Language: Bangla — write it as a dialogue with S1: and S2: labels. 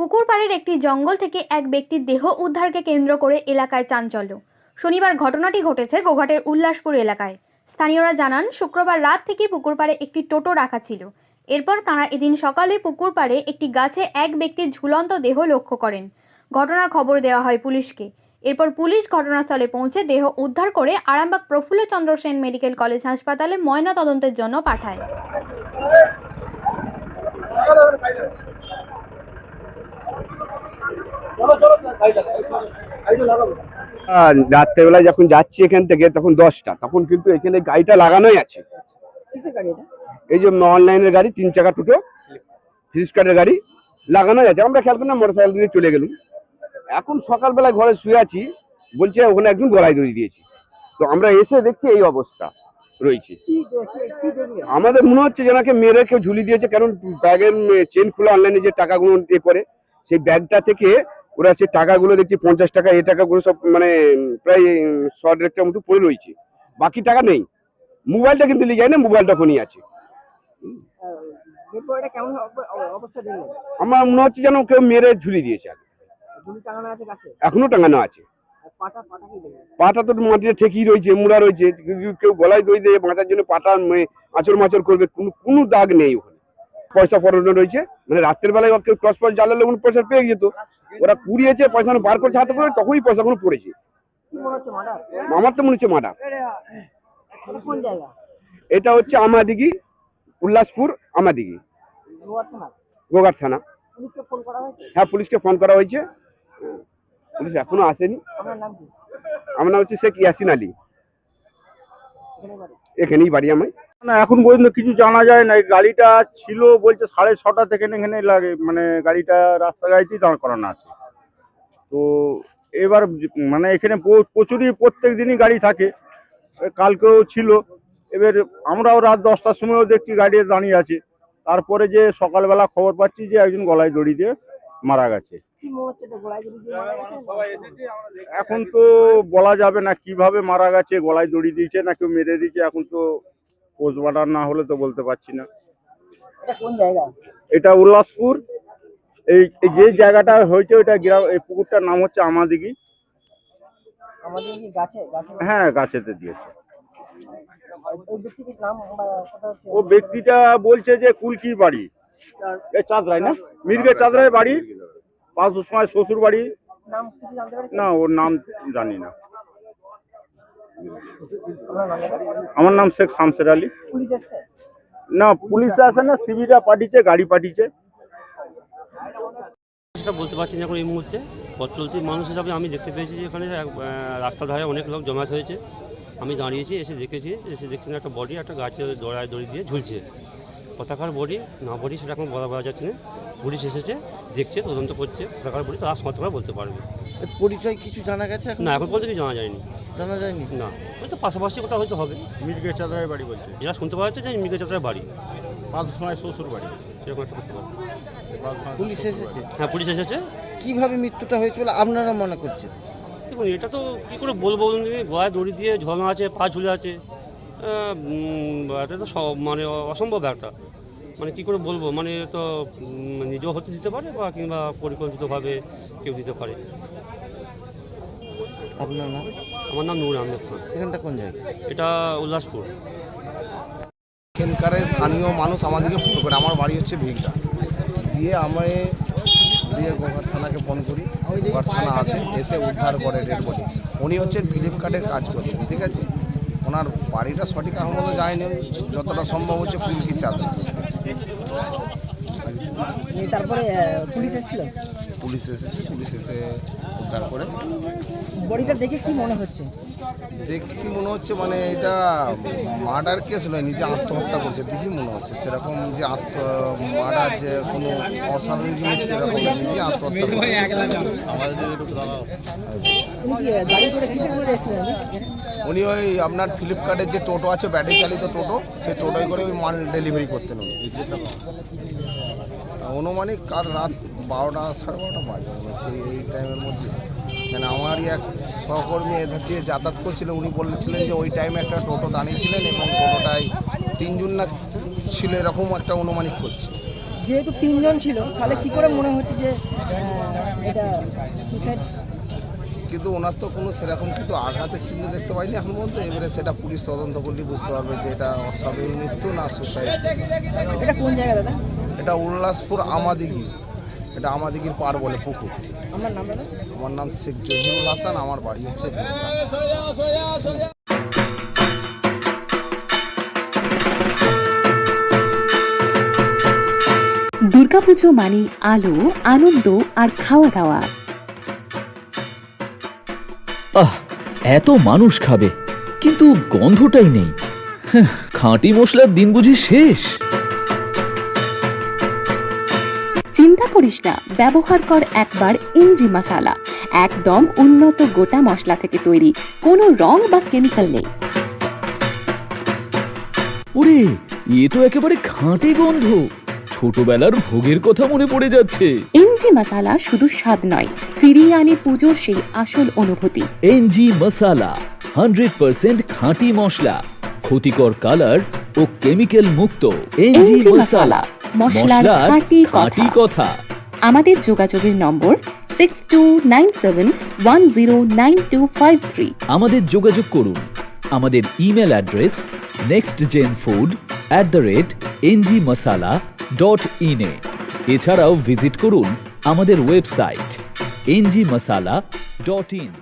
S1: পুকুর পাড়ের একটি জঙ্গল থেকে এক ব্যক্তির দেহ উদ্ধারকে কেন্দ্র করে এলাকায় চাঞ্চল্য। শনিবার ঘটনাটি ঘটেছে গোঘাটের উল্লাসপুর এলাকায়। স্থানীয়রা জানান, শুক্রবার রাত থেকে পুকুর পাড়ে একটি টোটো রাখা ছিল। এরপর তাঁরা এদিন সকালে পুকুর পাড়ে একটি গাছে এক ব্যক্তির ঝুলন্ত দেহ লক্ষ্য করেন। ঘটনার খবর দেওয়া হয় পুলিশকে। এরপর পুলিশ ঘটনাস্থলে পৌঁছে দেহ উদ্ধার করে আরামবাগ প্রফুল্লচন্দ্র সেন মেডিকেল কলেজ হাসপাতালে ময়না তদন্তের জন্য পাঠায়।
S2: আহ, রাত্রেবেলায় যখন যাচ্ছি এখান থেকে তখন দশটা তখন কিন্তু এখানে গাড়িটা লাগানোই আছে। এই যে অনলাইনের গাড়ি তিন চাকা টোটো ফ্লিপকার্টের গাড়ি লাগানোই আছে। আমরা খেয়াল করি না মোটর সাইকেল দিয়ে চলে গেলাম। এখন সকালবেলায় ঘরে শুয়ে আছি বলছে ওখানে একজন গলায় দড়ি দিয়েছে। তো আমরা এসে দেখছি এই অবস্থা রয়েছে।
S3: কি দেখে- কি দেখলেন
S2: আমাদের মনে হচ্ছে যেনাকে মেরে কেউ ঝুলি দিয়েছে কারণ ব্যাগের চেন খুলে অনলাইনে যে টাকাগুলো এ করে সেই ব্যাগটা থেকে ওরা সেই টাকাগুলো দেখছি পঞ্চাশ টাকা এই টাকাগুলো সব মানে প্রায় শর্ট রেটটার মতো পড়ে রয়েছে। বাকি টাকা নেই। মোবাইলটা কিন্তু নিয়ে যায় না মোবাইলটা ফোনই আছে। আমার মনে হচ্ছে যেন কেউ মেরে ঝুলি দিয়েছে
S3: এখনও টাঙানো আছে। পাটা
S2: তো মাটিতে ঠেকিয়ে রয়েছে মুড়া রয়েছে। কেউ- গলায় দই দিয়ে বাঁচার জন্য পাটা মে- আঁচড় মাচড় করবে কোনো কোনো দাগ নেই ওখানে। পয়সা পড়ানো রয়েছে। মানে রাত্রের বেলায় কেউ টস ফস জ্বালালে কোনো পয়সা পেয়ে যেত। ওরা কুড়িয়েছে পয়সা বার করছে হাতে করে তখনই পয়সা পয়সাগুলো পড়েছে। আমার তো মনে হচ্ছে মার্ডার
S3: এটা কোন
S2: হচ্ছে আমাদিঘি উল্লাসপুর আমাদিঘি গোগার থানা। হ্যাঁ পুলিশকে ফোন করা হয়েছে। হ্যাঁ, পুলিশ এখনও আসেনি। আমার নাম হচ্ছে শেখ ইয়াসিন আলী।
S3: এখানে
S2: এখানেই বাড়ি আমার
S4: না এখন পর্যন্ত কিছু জানা যায় না এই গাড়িটা ছিল বলছে সাড়ে ছটা থেকে এখানে লাগে মানে গাড়িটা রাস্তা গাড়িতেই দাঁড় করানো আছে। তো এবার মানে এখানে প্রচুরই প্রত্যেক দিনই গাড়ি থাকে। কালকেও ছিল। এবার আমরাও রাত দশটার সময়ও দেখছি গাড়ি দাঁড়িয়ে আছে। তারপরে যে সকালবেলা খবর পাচ্ছি যে একজন গলায় দড়ি দিয়ে মারা গেছে।
S3: কি হচ্ছে এটা গোলায় গুলি দিয়ে মারা গেছে?
S4: এখন তো বলা যাবে না কীভাবে মারা গেছে গলায় দড়ি দিয়েছে না কেউ মেরে দিয়েছে এখন তো পোস্টমার্টাম না হলে তো বলতে পারছি না।
S3: এটা কোন জায়গা?
S4: এটা উল্লাসপুর। এই যে জায়গাটা হয়েছে ওইটা গ্রাম এই পুকুরটার নাম হচ্ছে আমাদিঘি
S3: গাছে
S4: হ্যাঁ গাছেতে দিয়েছে। ও ব্যক্তিটা বলছে যে কুলকি বাড়ি। এই চাঁদরাই না? মির্গে চাঁদরাই বাড়ি। পাঁচ সময় শ্বশুর বাড়ি না ওর নাম জানি না? আমার নাম শেখ শামসের আলী। না পুলিশ আসে না সিভিটা পাঠিয়েছে গাড়ি পাঠিয়েছে।
S5: সেটা বলতে পারছি না এখন এই মুহূর্তে। পথ চলতি মানুষ হিসাবে আমি দেখতে পেয়েছি যে এখানে রাস্তার ধারে অনেক লোক জমায়েত হয়েছে। আমি দাঁড়িয়েছি এসে দেখেছি এসে দেখছি না একটা বডি একটা গাছে দড়ায় দড়ি দিয়ে ঝুলছে। পতাকার বডি না বডি সেটা এখন বলা বলা যাচ্ছে না। পুলিশ এসেছে। দেখছে তদন্ত করছে পতাকার বডি তারা করে বলতে পারবে।
S6: এর পরিচয় কিছু জানা গেছে এখন?
S5: না এখন পর্যন্ত কিছু জানা যায়নি।
S6: জানা যায়নি?
S5: না হয়তো পাশাপাশি কোথাও হয়তো হবে।
S4: মির্গে চাঁদরাই বাড়ি বলছে।
S5: যেটা শুনতে পাওয়া যাচ্ছে যে মিগে চাচার বাড়ি।
S4: পাঁচ সময় শ্বশুর বাড়ি।
S5: এরকম একটা করতে পারে
S6: পুলিশ এসেছে?
S5: হ্যাঁ পুলিশ এসেছে।
S6: কীভাবে মৃত্যুটা হয়েছে বলে আপনারা মনে করছেন?
S5: দেখুন এটা তো কী করে বলব? গলায় দড়ি দিয়ে ঝোলানো আছে পা ঝুলে আছে। এটা তো সব মানে অসম্ভব একটা। মানে কি করে বলব? মানে তো নিজেও হতে দিতে পারে বা কিংবা পরিকল্পিতভাবে কেউ দিতে পারে?
S6: আপনার নাম?
S5: আমার নাম নূর আহমেদ খান।
S6: এখানটা কোন জায়গা?
S5: এটা উল্লাসপুর।
S7: এখানকার স্থানীয় মানুষ আমাদেরকে ফোন করে আমার বাড়ি হচ্ছে ভিগড়া দিয়ে আমি দিয়ে গোঘাট থানাকে ফোন করি গোঘাট থানা আসে এসে উদ্ধার করে ডেড বডি উনি হচ্ছেন ফ্লিপকার্টের কাজ করছেন ঠিক আছে? ওনার বাড়িটা সঠিক এখন মতো যায়নি। যতটা সম্ভব হচ্ছে পুলিশের
S3: চাপ তারপরে পুলিশ এসেছিল?
S7: পুলিশ এসেছে পুলিশ এসে উদ্ধার করে।
S3: বডিটা দেখে কি মনে হচ্ছে?
S7: দেখি মনে হচ্ছে মানে এটা মার্ডার কেস নয় নিজে আত্মহত্যা করছে। দেখি মনে হচ্ছে সেরকম যে আত্ম মার্ডার যে কোনো অস্বাভাবিক না, নিজে
S3: উনি
S7: ওই আপনার ফ্লিপকার্টের যে টোটো আছে ব্যাটারি চালিত টোটো সেই টোটোয় করে ওই মাল ডেলিভারি করতেন উনি। অনুমানিক কাল রাত বারোটা সাড়ে বারোটা বাজে এই টাইমের মধ্যে। মানে আমারই এক সহকর্মী এধার দিয়ে যাতায়াত করছিল উনি বলেছিলেন যে ওই টাইমে একটা টোটো দাঁড়িয়েছিলেন এবং টোটোটায় তিনজন না ছিল এরকম একটা অনুমানিক করছে।
S3: যেহেতু তিনজন ছিল তাহলে কি করে মনে হচ্ছে যে এটা সুসাইড
S7: কিন্তু ওনার তো কোনো সেরকম কিন্তু আঘাতের চিহ্ন দেখতে পাইনি এখন পর্যন্ত। এবারে সেটা পুলিশ তদন্ত করলেই বুঝতে পারবে যে এটা অস্বাভাবিক মৃত্যু না সুসাইড
S3: এটা কোন জায়গা দাদা?
S7: এটা উল্লাসপুর আমাদিগি এটা আমাদিগির পার বলে পুকুর।
S3: আমার নাম
S7: আমার নাম শেখ জহিরুল হাসান আমার বাড়ি হচ্ছে।
S8: দুর্গাপুজো মানে আলো আনন্দ আর খাওয়া দাওয়া
S9: আহ এত মানুষ খাবে কিন্তু গন্ধটাই নেই। খাঁটি মশলার দিন বুঝি শেষ।
S8: চিন্তা করিস না ব্যবহার কর একবার ইঞ্জি মশালা। একদম উন্নত গোটা মশলা থেকে তৈরি কোনো রং বা কেমিক্যাল নেই।
S9: ওরে এ তো একেবারে খাঁটি গন্ধ। ছোটবেলার ভোগের কথা মনে পড়ে যাচ্ছে।
S8: ইঞ্জি মশালা শুধু স্বাদ নয় ফিরিয়ে আনে পুজোর সেই আসল অনুভূতি।
S9: এনজি মশালা হান্ড্রেড পার্সেন্ট খাঁটি মশলা ক্ষতিকর কালার ও কেমিক্যাল মুক্ত। NG
S8: NG
S9: masala.
S8: মশলার খাঁটি
S9: খাঁটি কথা।
S8: আমাদের যোগাযোগের number six two nine seven one zero nine two five three
S9: আমাদের যোগাযোগ করুন। আমাদের email address next gen food at the rate NG masala dot ইনে এছাড়াও ভিজিট করুন আমাদের website NG masala dot in